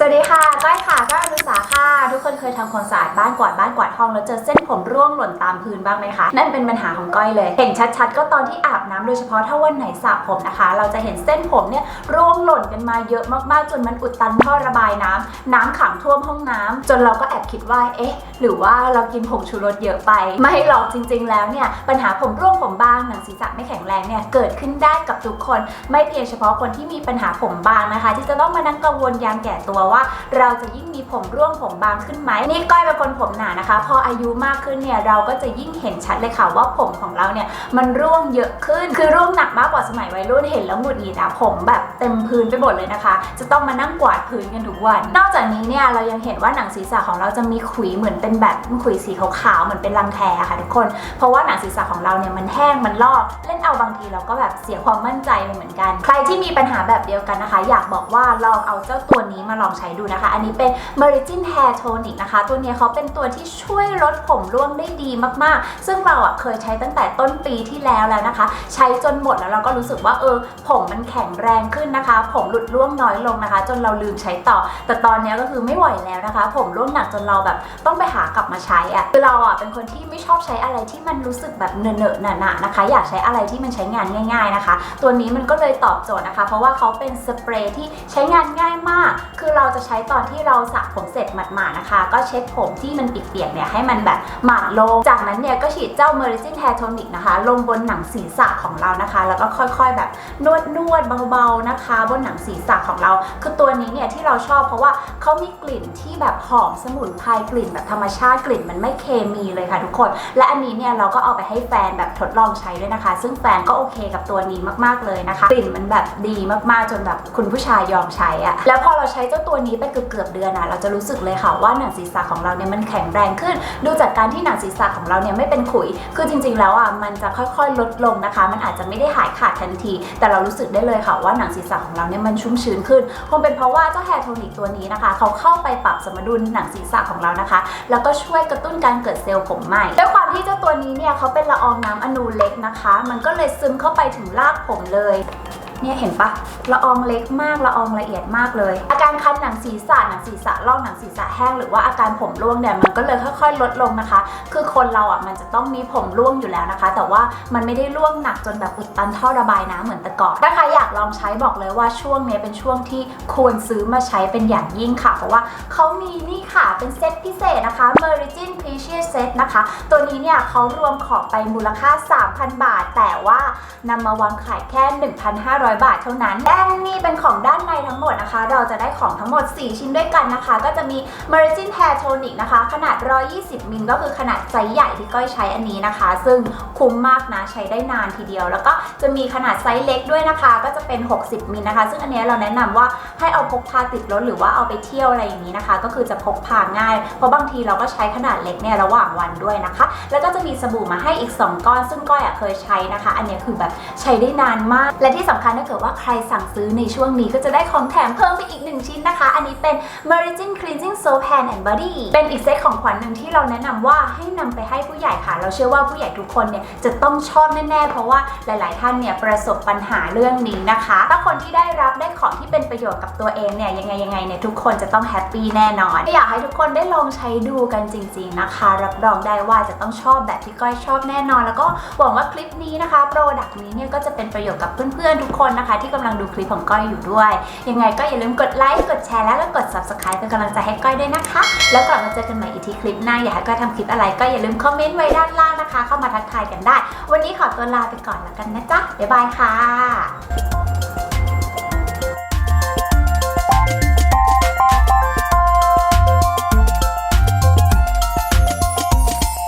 สวัสดีค่ะ ก้อยค่ะก้อยอนุสาค่ะ ทุกคนเคยทำความสะอาดบ้านกวาดบ้านกวาดห้องแล้วเจอเส้นผมร่วงหล่นตามพื้นบ้างไหมคะ นั่นเป็นปัญหาของก้อยเลย เห็นชัดๆ ก็ตอนที่อาบน้ำโดยเฉพาะถ้าวันไหนสระผมนะคะ เราจะเห็นเส้นผมเนี่ยร่วงหล่นกันมาเยอะมากๆ จนมันอุดตันท่อระบายน้ำน้ำขังท่วมห้องน้ำจนเราก็แอบคิดว่า เอ๊ะ หรือว่าเรากินผงชูรสเยอะไป ไม่หรอกจริง ๆ แล้วเนี่ยปัญหาผมร่วงผมบางหนังศีรษะไม่แข็งแรงเนี่ยเกิดขึ้นได้กับทุกคน ไม่เพียงเฉพาะคนที่มีปัญหาผมบางนะคะ ที่จะต้องมานั่งกังวลยามแก่ตัวว่าเราจะยิ่งมีผมร่วงผมบางขึ้นไหมนี่ก้อยเป็นคนผมหนานะคะ พออายุมากขึ้นเนี่ยเราก็จะยิ่งเห็นชัดเลยค่ะว่าผมของเราเนี่ยมันร่วงเยอะขึ้น คือร่วงหนักมากกว่าสมัยวัยรุ่นเห็นแล้วหงุดหงิดอะผมแบบเต็มพื้นไปหมดเลยนะคะ จะต้องมานั่งกวาดพื้นกันทุกวัน นอกจากนี้เนี่ยเรายังเห็นว่าหนังศีรษะของเราจะมีขุยเหมือนเป็นแบบขุยสีขาวๆเหมือนเป็นรังแคค่ะทุกคน เพราะว่าหนังศีรษะของเราเนี่ยมันแห้งมันลอก เล่นเอาบางทีเราก็แบบเสียความมั่นใจไปเหมือนกัน ใครที่มีปัญหาแบบเดียวกันนะคะ อยากบอกว่าลองเอาเจ้าตัวนี้มาลองใช้ดูนะคะ อันนี้เป็น Merigin Hair Tonic นะคะ ตัวนี้เขาเป็นตัวที่ช่วยลดผมร่วงได้ดีมากๆ ซึ่งเราอะเคยใช้ตั้งแต่ต้นปีที่แล้วแล้วนะคะ ใช้จนหมดแล้วเราก็รู้สึกว่าเออผมมันแข็งแรงขึ้นนะคะ ผมหลุดร่วงน้อยลงนะคะ จนเราลืมใช้ต่อ แต่ตอนนี้ก็คือไม่ไหวแล้วนะคะ ผมร่วงหนักจนเราแบบต้องไปหากลับมาใช้อะคือเราอะเป็นคนที่ไม่ชอบใช้อะไรที่มันรู้สึกแบบเนอะๆหนะๆนะคะ อยากใช้อะไรที่มันใช้งานง่าย ๆนะคะ ตัวนี้มันก็เลยตอบโจทย์นะคะ เพราะว่าเขาเป็นสเปรย์ที่ใช้งานง่ายมาก จะใช้ตอนที่เราสระผมเสร็จหมาดๆนะคะ ก็เช็ดผมที่มันเปียกๆเนี่ยให้มันแบบหมาดลง จากนั้นเนี่ยก็ฉีดเจ้า Merigin Hair Tonic นะคะ ลงบนหนังศีรษะของเรานะคะ แล้วก็ค่อยๆแบบนวดนวดๆเบาๆนะคะ บนหนังศีรษะของเรา คือตัวนี้เนี่ยที่เราชอบเพราะว่าเขามีกลิ่นที่แบบหอมสมุนไพรกลิ่นแบบธรรมชาติกลิ่นมันไม่เคมีเลยค่ะทุกคน และอันนี้เนี่ยเราก็เอาไปให้แฟนแบบทดลองใช้ด้วยนะคะ ซึ่งแฟนก็โอเคกับตัวนี้มากๆเลยนะคะ กลิ่นมันแบบดีมากๆจนแบบคุณผู้ชายยอมใช้อะแล้วพอเราใช้เจ้าตัวนี้ไปเกือบเดือนอะเราจะรู้สึกเลยค่ะว่าหนังศีรษะของเราเนี่ยมันแข็งแรงขึ้น ดูจากการที่หนังศีรษะของเราเนี่ยไม่เป็นขุย คือจริง ๆ แล้วอะมันจะค่อยๆ ลดลงนะคะ มันอาจจะไม่ได้หายขาดทันที แต่เรารู้สึกได้เลยค่ะว่าหนังศีรษะของเราเนี่ยมันชุ่มชื้นขึ้นคงเป็นเพราะว่าเจ้าแฮร์โทนิกตัวนี้นะคะ เขาเข้าไปปรับสมดุลหนังศีรษะของเรานะคะ แล้วก็ช่วยกระตุ้นการเกิดเซลล์ผมใหม่ด้วยความที่เจ้าตัวนี้เนี่ยเขาเป็นละอองน้ำอนูเล็กนะคะ มันก็เลยซึมเข้าไปถึงรากผมเลย เนี่ยเห็นปะละอองเล็กมากละอองละเอียดมากเลย อาการคันหนังศีรษะหนังศีรษะลอกหนังศีรษะแห้งหรือว่าอาการผมร่วงเนี่ยมันก็เลยค่อย ๆ ลดลงนะคะ คือคนเราอะมันจะต้องมีผมร่วงอยู่แล้วนะคะ แต่ว่ามันไม่ได้ร่วงหนักจนแบบอุดตันท่อระบายน้ำเหมือนแต่ก่อนถ้าใครอยากลองใช้บอกเลยว่าช่วงนี้เป็นช่วงที่ควรซื้อมาใช้เป็นอย่างยิ่งค่ะ เพราะว่าเขามีนี่ค่ะเป็นเซตพิเศษนะคะ Merigin Precious Set นะคะ ตัวนี้เนี่ยเขารวมของไปมูลค่า 3,000 บาท แต่ว่านำมาวางขายแค่ 1,500บาทเท่านั้นและนี่เป็นของด้านในทั้งหมดนะคะ เราจะได้ของทั้งหมด 4 ชิ้นด้วยกันนะคะ ก็จะมี Merigin Hair Tonic นะคะ ขนาด 120 มิลก็คือขนาดไซส์ใหญ่ที่ก้อยใช้อันนี้นะคะ ซึ่งคุ้มมากนะใช้ได้นานทีเดียว แล้วก็จะมีขนาดไซส์เล็กด้วยนะคะ ก็จะเป็น 60 มิลนะคะ ซึ่งอันนี้เราแนะนำว่าให้เอาพกพาติดรถหรือว่าเอาไปเที่ยวอะไรอย่างนี้นะคะ ก็คือจะพกพาง่าย เพราะบางทีเราก็ใช้ขนาดเล็กเนี่ยระหว่างวันด้วยนะคะ แล้วก็จะมีสบู่มาให้อีก 2 ก้อน ซึ่งก้อยเคยใช้นะคะ อันนี้คือแบบใช้ได้นานมาก และที่สำคัญถ้าเกิดว่าใครสั่งซื้อในช่วงนี้ก็จะได้ของแถมเพิ่มไปอีก1ชิ้นนะคะ อันนี้เป็น Merigin Cleansing Soap Hand and Body เป็นอีกเซตของขวัญหนึ่งที่เราแนะนำว่าให้นำไปให้ผู้ใหญ่ค่ะ เราเชื่อว่าผู้ใหญ่ทุกคนเนี่ยจะต้องชอบแน่ๆ เพราะว่าหลาย ๆ ท่านเนี่ยประสบปัญหาเรื่องนี้นะคะ ถ้าคนที่ได้รับได้ของที่เป็นประโยชน์กับตัวเองเนี่ยยังไงยังไงเนี่ยทุกคนจะต้องแฮปปี้แน่นอนอยากให้ทุกคนได้ลองใช้ดูกันจริง ๆนะคะ รับรองได้ว่าจะต้องชอบแบบที่ก้อยชอบแน่นอน แล้วก็หวังว่าคลิปนี้นะคะโปรดักต์นี้เนี่ยก็จะเป็นประโยชน์กับเพื่อนๆทุกคนนะคะ ที่กำลังดูคลิปของก้อยอยู่ด้วย ยังไงก็อย่าลืมกดไลค์กดแชร์แล้วก็กด subscribe เป็นกำลังใจให้ก้อยด้วยนะคะ แล้วกลับมาเจอกันใหม่อีกทีคลิปหน้าอยากให้ก้อยทำคลิปอะไรก็อย่าลืมคอมเมนต์ไว้ด้านล่างนะคะ เข้ามาทักทายกันได้ วันนี้ขอตัวลาไปก่อนแล้วกันนะจ๊ะบ๊ายบายค่ะ